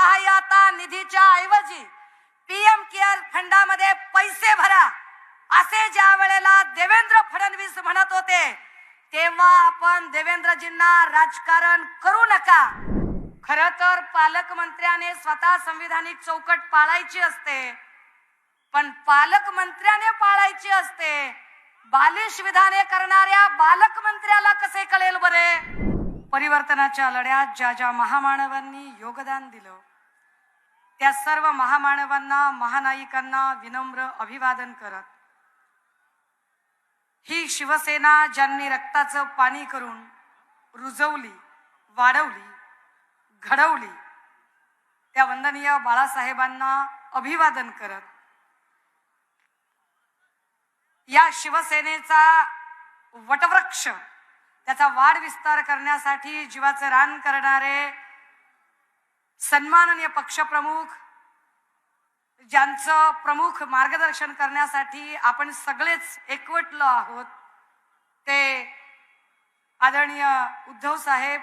सहाय्यता निधीच्या ऐवजी पीएम केअर फंडामध्ये पैसे भरा. असे ज्या वेळेला देवेंद्र फडणवीस म्हणत होते तेव्हा आपण देवेंद्रजींना राजकारण करू नका. खर तर पालकमंत्र्याने स्वतः संविधानिक चौकट पाळायची असते. पण पालकमंत्र्याने पाळायची असते बालिश विधाने करणाऱ्या बालकमंत्र्याला कसे कळेल बरे? परिवर्तनाच्या लढ्यात ज्या ज्या महामानवांनी योगदान दिलं त्या सर्व महामानवांना महानायिकांना विनम्र अभिवादन करत. ही शिवसेना ज्यांनी रक्ताचं पाणी करून रुजवली वाढवली घडवली त्या वंदनीय बाळासाहेबांना अभिवादन करत. या शिवसेनेचा वटवृक्ष त्याचा वाढ विस्तार करण्यासाठी जीवाचं रान करणारे सन्माननीय पक्षप्रमुख ज्यांचं प्रमुख मार्गदर्शन करण्यासाठी आपण सगळेच एकवटलो आहोत ते आदरणीय उद्धव साहेब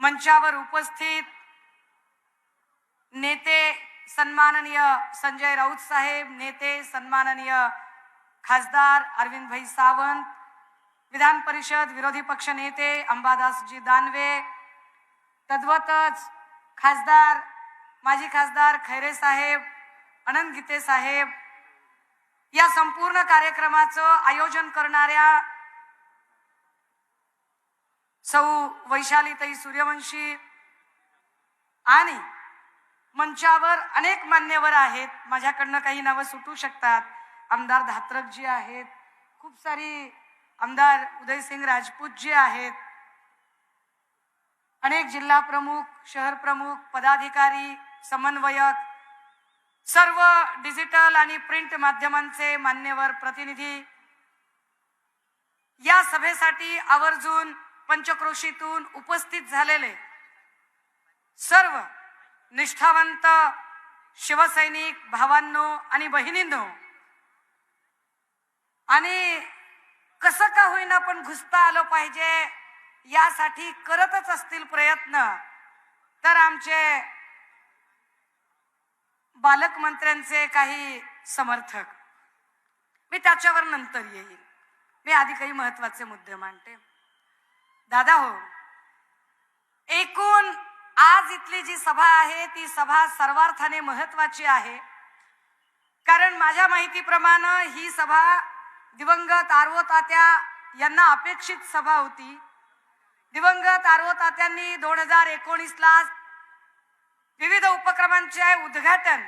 मंचावर उपस्थित नेते सन्माननीय संजय राऊत साहेब नेते सन्माननीय खासदार अरविंद भाई सावंत विधान परिषद विरोधी पक्ष नेते अंबादासजी दानवे तद्वतच खासदार माजी खासदार खैरे साहेब अनंत गीते साहेब या संपूर्ण कार्यक्रमाचं आयोजन करणाऱ्या सौ वैशालीताई सूर्यवंशी आणि मंचावर अनेक मान्यवर आहेत. माझ्याकडनं काही नावं सुटू शकतात. आमदार धात्रकजी आहेत. खूप सारी आमदार उदयसिंग राजपूतजी आहेत. अनेक जिल्हा प्रमुख शहर प्रमुख पदाधिकारी समन्वयक सर्व डिजिटल आणि प्रिंट माध्यमांचे मान्यवर प्रतिनिधी या सभेसाठी आवर्जून पंचक्रोशीतून उपस्थित झालेले सर्व निष्ठावंत शिवसैनिक भावांनो आणि बहिणींनो आणि कसं का होईना पण घुसता आलं पाहिजे यासाठी करतच असतील प्रयत्न. तर आमचे बालकमंत्र्यांचे काही समर्थक मी त्याच्यावर नंतर येईल मी आधी काही महत्त्वाचे मुद्दे मांडते. दादा हो एकूण आज इथली जी सभा आहे ती सभा सर्वार्थाने महत्वाची आहे. कारण माझ्या माहितीप्रमाणे ही सभा दिवंगत आर्वतात्या यांना अपेक्षित सभा होती. दिवंगत आरवो तात्यांनी दोन हजार एकोणीसला विविध उपक्रमांचे उद्घाटन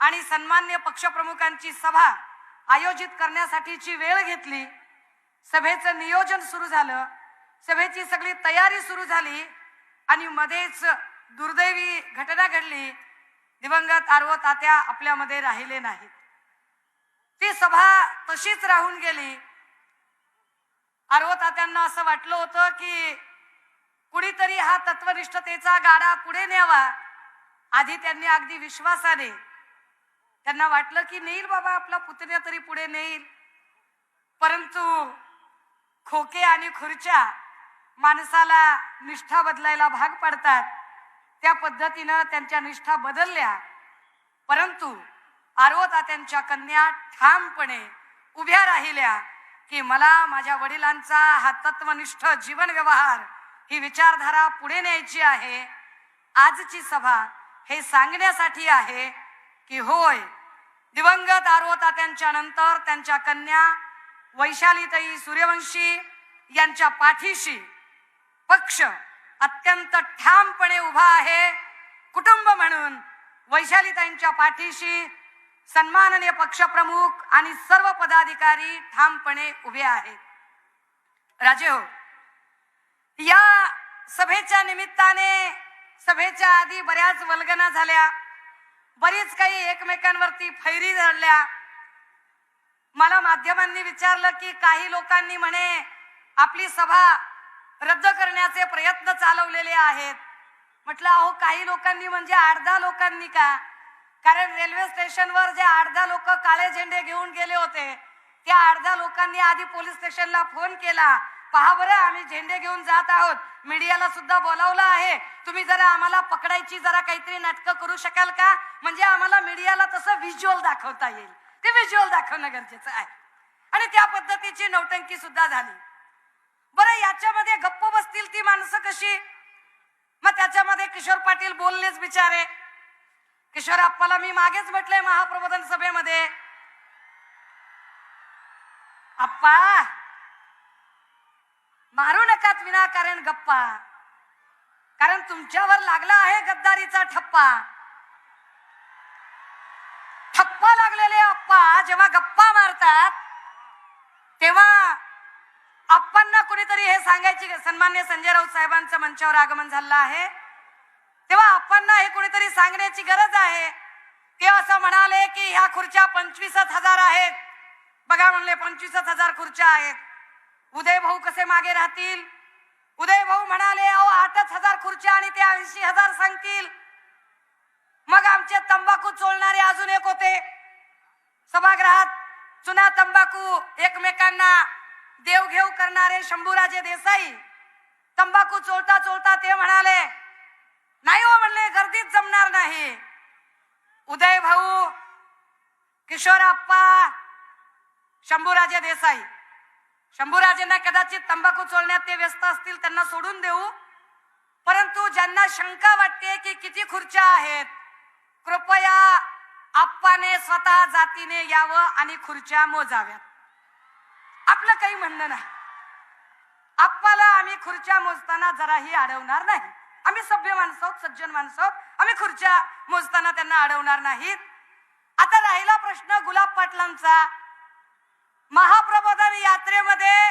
आणि सन्मान्य पक्षप्रमुखांची सभा आयोजित करण्यासाठीची वेळ घेतली. सभेचं नियोजन सुरू झालं. सभेची सगळी तयारी सुरू झाली आणि मध्येच दुर्दैवी घटना घडली. दिवंगत आरवो तात्या आपल्यामध्ये राहिले नाहीत. ती सभा तशीच राहून गेली. आरवो तात्यांना असं वाटलं होतं की कुणीतरी हा तत्वनिष्ठतेचा गाडा पुढे न्यावा. आधी त्यांनी अगदी विश्वासाने त्यांना वाटलं की नेईल बाबा आपला पुतण्या तरी पुढे नेईल. परंतु खोके आणि खुर्च्या माणसाला निष्ठा बदलायला भाग पडतात. त्या पद्धतीनं त्यांच्या निष्ठा बदलल्या. परंतु आरवता त्यांच्या कन्या ठामपणे उभ्या राहिल्या की मला माझ्या वडिलांचा हा तत्वनिष्ठ जीवन व्यवहार ही विचारधारा पुढे न्यायची आहे. आजची सभा हे सांगण्यासाठी आहे की होय दिवंगत आरोतात्यांच्या नंतर त्यांच्या कन्या वैशालीताई सूर्यवंशी यांच्या पाठीशी पक्ष अत्यंत ठामपणे उभा आहे. कुटुंब म्हणून वैशालीताईंच्या पाठीशी सन्माननीय पक्षप्रमुख आणि सर्व पदाधिकारी ठामपणे उभे आहेत. राजे हो या सभेच्या निमित्ताने सभेच्या आधी बऱ्याच वल्गना झाल्या. बरीच काही एकमेकांवरती फैरी झाडल्या. मला माध्यमांनी विचारलं की काही लोकांनी म्हणे आपली सभा रद्द करण्याचे प्रयत्न चालवलेले आहेत. म्हटलं अहो काही लोकांनी म्हणजे अर्धा लोकांनी का? कारण रेल्वे स्टेशनवर जे अर्धा लोक काळे झेंडे घेऊन गेले होते त्या अर्ध्या लोकांनी आधी पोलीस स्टेशनला फोन केला. पहा बरं आम्ही झेंडे घेऊन जात आहोत. मीडियाला सुद्धा बोलावलं आहे. तुम्ही जरा आम्हाला पकडायची जरा काहीतरी नाटकं करू शकाल का? म्हणजे आम्हाला मीडियाला तसं व्हिज्युअल दाखवता येईल. ते व्हिज्युअल दाखवणं गरजेचं आहे. आणि त्या पद्धतीची नौटंकी सुद्धा झाली. बरं याच्यामध्ये गप्प बसतील ती माणसं कशी? मग त्याच्यामध्ये किशोर पाटील बोललेच बिचारे. किशोर आप्पाला मी मागेच म्हटलंय महाप्रबोधन सभेमध्ये. आप्पा! मारू नकात विनाकारण गप्पा. कारण तुमच्यावर लागला आहे गद्दारीचा ठप्पा. ठप्पा लागलेले अप्पा जेव्हा गप्पा मारतात तेव्हा अप्पांना कुणीतरी हे सांगायची सन्मान्य संजय राऊत साहेबांचं मंचावर आगमन झालं आहे. तेव्हा अप्पांना हे कुणीतरी सांगण्याची गरज आहे. ते असं म्हणाले की ह्या खुर्च्या पंचवीसच हजार आहेत. बघा म्हणले पंचवीसच हजार खुर्च्या आहेत. उदय भाऊ कसे मागे राहतील? उदय भाऊ म्हणाले अहो आठच हजार खुर्च्या आणि ते ऐंशी हजार सांगतील. मग आमचे तंबाखू चोळणारे अजून एक होते. सभागृहात चुना तंबाखू एकमेकांना देवघेव करणारे शंभूराजे देसाई तंबाखू चोळता चोळता ते म्हणाले नाही हो म्हणले गर्दीत जमणार नाही. उदय भाऊ किशोर आप्पा शंभूराजे देसाई शंभूराजेंना कदाचित तंबाखू चोळण्यात ते व्यस्त असतील त्यांना सोडून देऊ. परंतु ज्यांना शंका वाटते की किती खुर्च्या आहेत कृपया आप्पाने स्वतः जातीने यावं आणि खुर्च्या मोजाव्यात. आपलं काही म्हणणं नाही. आप्पाला आम्ही खुर्च्या मोजताना जराही अडवणार नाही. आम्ही सभ्य माणसं आहोत सज्जन माणसं आहोत. आम्ही खुर्च्या मोजताना त्यांना अडवणार नाहीत. आता राहिला प्रश्न गुलाब पाटलांचा. महाप्रबोधन यात्रेमध्ये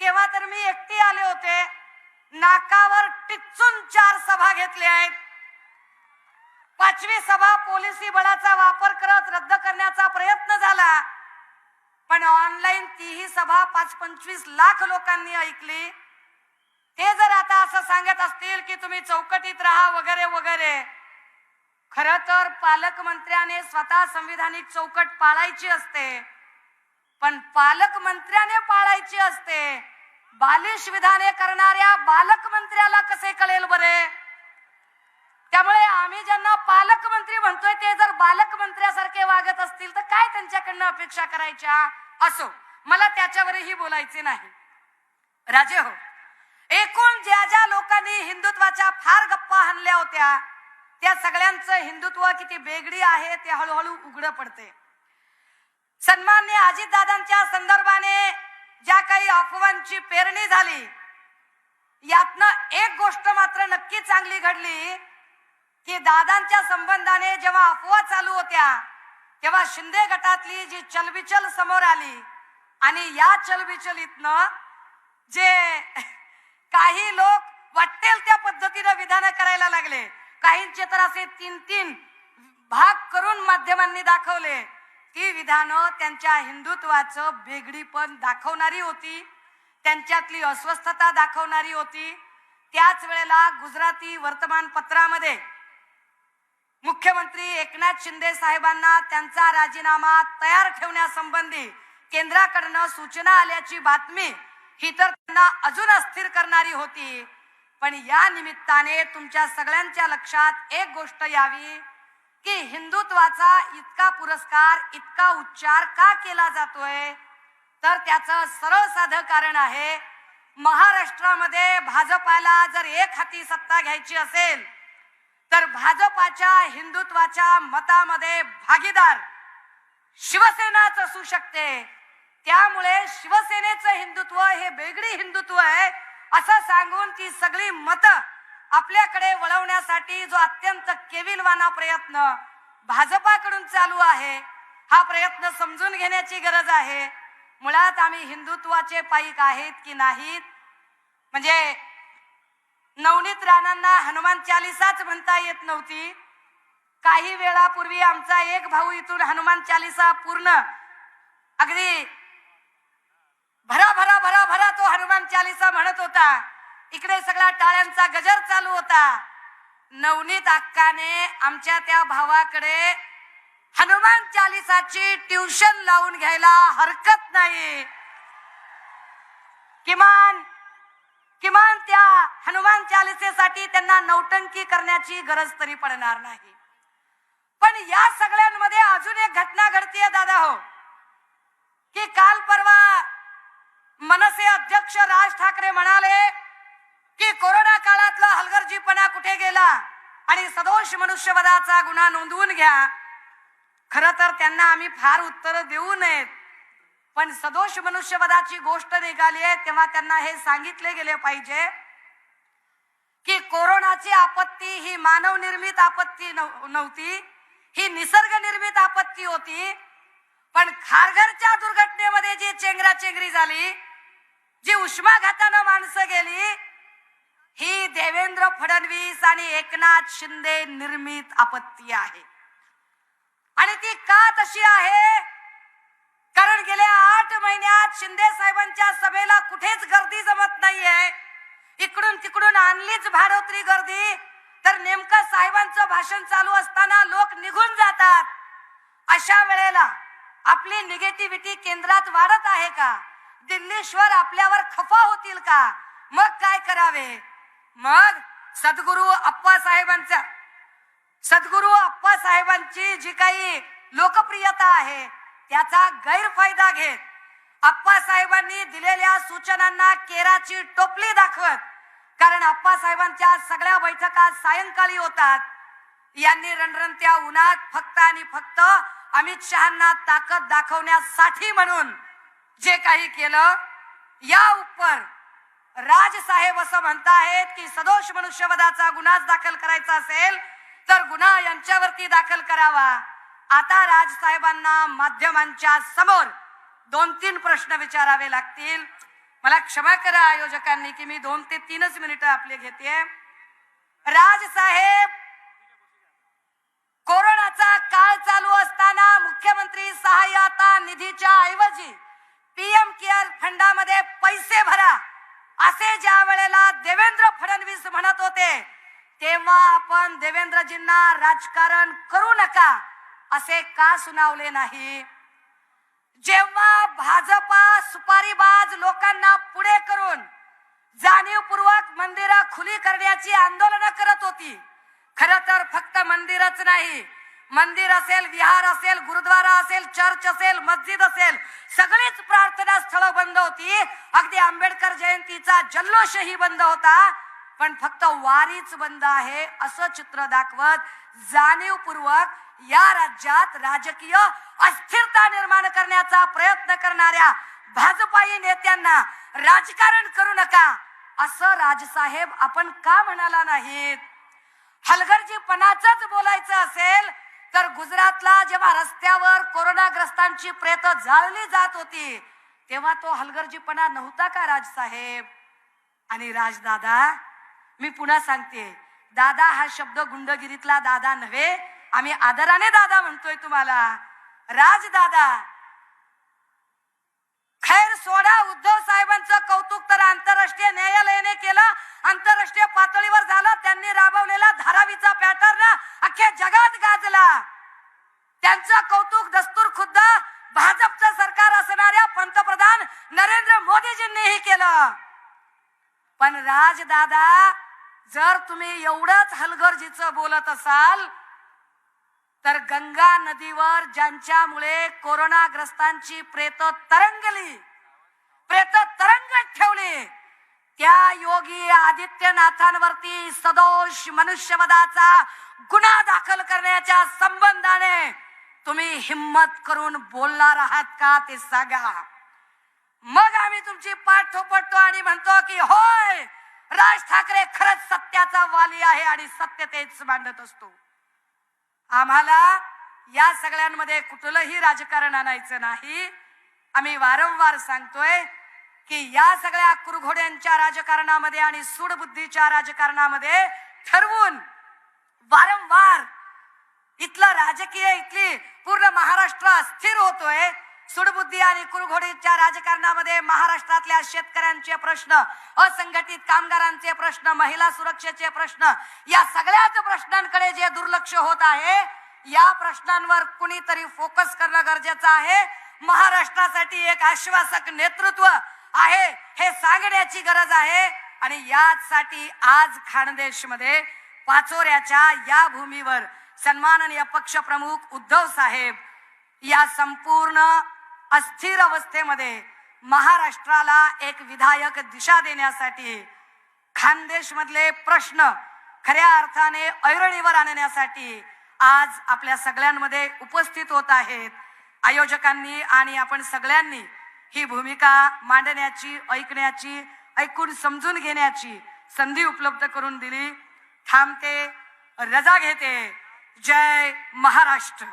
केव्हा तर मी एकटी आले होते नाकावर टिचून चार सभा घेतल्या आहेत. पाचवी सभा पोलिसी बळाचा वापर करत रद्द करण्याचा प्रयत्न झाला पण ऑनलाईन तीही सभा पाच पंचवीस लाख लोकांनी ऐकली. ते जर आता असं सांगत असतील की तुम्ही चौकटीत राहा वगैरे वगैरे खर तर पालकमंत्र्याने स्वतः संविधानिक चौकट पाळायची असते. पण पालकमंत्र्याने पाळायची असते. बालिश विधाने करणाऱ्या बालकमंत्र्याला कसे कळेल बरे? त्यामुळे आम्ही ज्यांना पालकमंत्री म्हणतोय ते जर बालकमंत्र्यासारखे वागत असतील तर काय त्यांच्याकडनं अपेक्षा करायच्या? असो मला त्याच्यावरही बोलायचे नाही. राजे हो एकूण ज्या ज्या लोकांनी हिंदुत्वाच्या फार गप्पा हाणल्या होत्या त्या सगळ्यांचं हिंदुत्व किती बेगडी आहे ते हळूहळू उघडं पडते. सन्मान्य अजितदादांच्या संदर्भाने ज्या काही अफवांची पेरणी झाली यातनं एक गोष्ट मात्र नक्की चांगली घडली की दादांच्या संबंधाने जेव्हा अफवा चालू होत्या तेव्हा शिंदे गटातली जी चलबिचल समोर आली आणि या चलबिचलीतनं जे काही लोक वाटेल त्या पद्धतीनं विधानं करायला लागले काहींचे तर असे तीन तीन भाग करून माध्यमांनी दाखवले ती विधानं त्यांच्या हिंदुत्वाचं बेगडीपण दाखवणारी होती त्यांच्यातली अस्वस्थता दाखवणारी होती. त्याच वेळेला गुजराती वर्तमानपत्रामध्ये मुख्यमंत्री एकनाथ शिंदे साहेबांना त्यांचा राजीनामा तयार ठेवण्यासंबंधी केंद्राकडनं सूचना आल्याची बातमी ही तर त्यांना अजून अस्थिर करणारी होती. पण या निमित्ताने तुमच्या सगळ्यांच्या लक्षात एक गोष्ट यावी की हिंदुत्वाचा इतका पुरस्कार इतका उच्चार का केला जातोय? तर त्याचं सरळ साधं कारण आहे महाराष्ट्रामध्ये भाजपाला जर एक हाती सत्ता घ्यायची असेल तर भाजपाच्या हिंदुत्वाच्या मतामध्ये भागीदार शिवसेनाच असू शकते. त्यामुळे शिवसेनेचं हिंदुत्व हे वेगळी हिंदुत्व आहे असं सांगून ती सगळी मतं आपल्याकडे वळवण्यासाठी जो अत्यंत केविलवाना प्रयत्न भाजपाकडून चालू आहे हा प्रयत्न समजून घेण्याची गरज आहे. मुळात आम्ही हिंदुत्वाचे पाईक आहेत की नाहीत? म्हणजे नवनीत राणांना हनुमान चालिसाच म्हणता येत नव्हती. काही वेळापूर्वी आमचा एक भाऊ इथून हनुमान चालिसा पूर्ण अगदी भरा भरा भरा भरा तो हनुमान चालिसा म्हणत होता. इकडे सगळा टाळ्यांचा गजर चालू होता. नवनीत अक्काने आमच्या त्या भावाकडे हनुमान चालिसाची ट्युशन लावून घ्यायला हरकत नाही. किमान किमान त्या हनुमान चालिसेसाठी त्यांना नौटंकी करण्याची गरज तरी पडणार नाही. पण या सगळ्यांमध्ये अजून एक घटना घडतीये दादा हो. की काल परवा मनसे अध्यक्ष राज ठाकरे म्हणाले की कोरोना काळातला हलगर्जीपणा कुठे गेला? आणि सदोष मनुष्यवधाचा गुन्हा नोंदवून घ्या. खर तर त्यांना आम्ही फार उत्तर देऊ नयेत. पण सदोष मनुष्यवधाची गोष्ट निघाली आहे तेव्हा त्यांना हे सांगितले गेले पाहिजे की कोरोनाची आपत्ती ही मानव निर्मित आपत्ती नव्हती. ही निसर्ग निर्मित आपत्ती होती. पण खारघरच्या दुर्घटनेमध्ये जी चेंगराचेंगरी झाली जी उष्माघातानं माणसं गेली ही देवेंद्र फडणवीस आणि एकनाथ शिंदे निर्मित आपत्ती आहे. आणि ती का तशी आहे? कारण गेल्या आठ महिन्यात शिंदे साहेबांच्या सभेला कुठेच गर्दी जमत नाहीये. इकडून तिकडून आणलीच भाडोत्री गर्दी. तर नेमकं साहेबांचं भाषण चालू असताना लोक निघून जातात. अशा वेळेला आपली निगेटिव्हिटी केंद्रात वाढत आहे का? दिल्लीश्वर आपल्यावर खफा होतील का? मग काय करावे? मग सद्गुरू अप्पा साहेबांचा सद्गुरू अप्पा साहेबांची जी काही लोकप्रियता आहे त्याचा गैरफायदा घेत अप्पा साहेबांनी दिलेल्या सूचनांना केराची टोपली दाखवत कारण अप्पा साहेबांच्या सगळ्या बैठका सायंकाळी होतात. यांनी रणरणत्या उन्हात फक्त आणि फक्त अमित शहांना ताकद दाखवण्यासाठी म्हणून जे काही केलं या उपर राजसाहेब असं म्हणतायत की सदोष मनुष्यवधाचा गुन्हा दाखल करायचा असेल तर गुन्हा यांच्यावरती दाखल करावा. आता राजसाहेबांना माध्यमांच्या समोर दोन तीन प्रश्न विचारावे लागतील. मला क्षमा करा आयोजकांनी की मी दोन ते तीनच मिनिटं आपले घेते. राजसाहेब कोरोनाचा काळ चालू असताना मुख्यमंत्री सहाय्यता निधीच्या ऐवजी पीएम केअर फंडामध्ये पैसे भरा. असे ज्या वेळेला देवेंद्र फडणवीस म्हणत होते तेव्हा आपण देवेंद्रजींना राजकारण करू नका असे का सुनावले नाही? जेव्हा भाजपा सुपारीबाज लोकांना पुढे करून जाणीवपूर्वक मंदिरं खुली करण्याची आंदोलनं करत होती खर तर फक्त मंदिरच नाही मंदिर असेल विहार असेल गुरुद्वारा असेल चर्च असेल मस्जिद असेल सगळीच प्रार्थना स्थळ बंद होती. अगदी आंबेडकर जयंतीचा जल्लोषही बंद होता. पण फक्त वारीच बंद आहे असं चित्र दाखवत जाणीवपूर्वक या राज्यात राजकीय अस्थिरता निर्माण करण्याचा प्रयत्न करणाऱ्या भाजपाई नेत्यांना राजकारण करू नका असं राजसाहेब आपण का म्हणाला नाहीत? हलगर्जीपणाच बोलायचं असेल तर गुजरातला जेव्हा रस्त्यावर कोरोनाग्रस्तांची प्रेत जाळली जात होती तेव्हा तो हलगर्जीपणा नव्हता का राजसाहेब आणि राजदादा मी पुन्हा सांगते दादा हा शब्द गुंडगिरीतला दादा नव्हे आम्ही आदराने दादा म्हणतोय तुम्हाला. राजदादा खैर सोडा उद्धव साहेबांचं कौतुक तर आंतरराष्ट्रीय न्यायालयाने केलं आंतरराष्ट्रीय पातळीवर झालं त्यांनी राबवलेला धारावीचा पॅटर्न अख्ख्या जगात गाजला. त्यांचं कौतुक दस्तूर खुद्द भाजपचं सरकार असणाऱ्या पंतप्रधान नरेंद्र मोदीजींनीही केलं. पण राजदादा जर तुम्ही एवढंच हलगर्जीचं बोलत असाल तर गंगा नदीवर ज्यांच्यामुळे कोरोनाग्रस्तांची प्रेत तरंगली प्रेत तरंगत ठेवली त्या योगी आदित्यनाथांवरती सदोष मनुष्यवदाचा गुन्हा दाखल करण्याच्या संबंधाने तुम्ही हिम्मत करून बोलणार आहात का ते सांगा. मग आम्ही तुमची पाठ थोपटतो आणि म्हणतो की होय राज ठाकरे खरंच सत्याचा वाली आहे आणि सत्य तेच मांडत असतो. आम्हाला या सगळ्यांमध्ये कुठलंही राजकारण आणायचं नाही. आम्ही वारंवार सांगतोय की या सगळ्या कुरघोड्यांच्या राजकारणामध्ये आणि सूडबुद्धीच्या राजकारणामध्ये ठरवून वारंवार इथलं राजकीय इथली पूर्ण महाराष्ट्र अस्थिर होतोय. सुडबुद्धी आणि कुरघोडीच्या राजकारणामध्ये महाराष्ट्रातल्या शेतकऱ्यांचे प्रश्न असंघटित कामगारांचे प्रश्न महिला सुरक्षेचे प्रश्न या सगळ्याच प्रश्नांकडे जे दुर्लक्ष होत आहे या प्रश्नांवर कुणीतरी फोकस करणं गरजेचं आहे. महाराष्ट्रासाठी एक आश्वासक नेतृत्व आहे. हे सांगण्याची गरज आहे. आणि याचसाठी आज खानदेशमध्ये पाचोऱ्याच्या या भूमीवर सन्माननीय पक्षप्रमुख उद्धव साहेब या संपूर्ण अस्थिर अवस्थेमध्ये महाराष्ट्राला एक विधायक दिशा देण्यासाठी खानदेश मधले प्रश्न खऱ्या अर्थाने ऐरणीवर आणण्यासाठी आज आपल्या सगळ्यांमध्ये उपस्थित होत आहेत. आयोजकांनी आणि आपण सगळ्यांनी ही भूमिका मांडण्याची ऐकण्याची ऐकून समजून घेण्याची संधी उपलब्ध करून दिली. थांबते रजा घेते. जय महाराष्ट्र.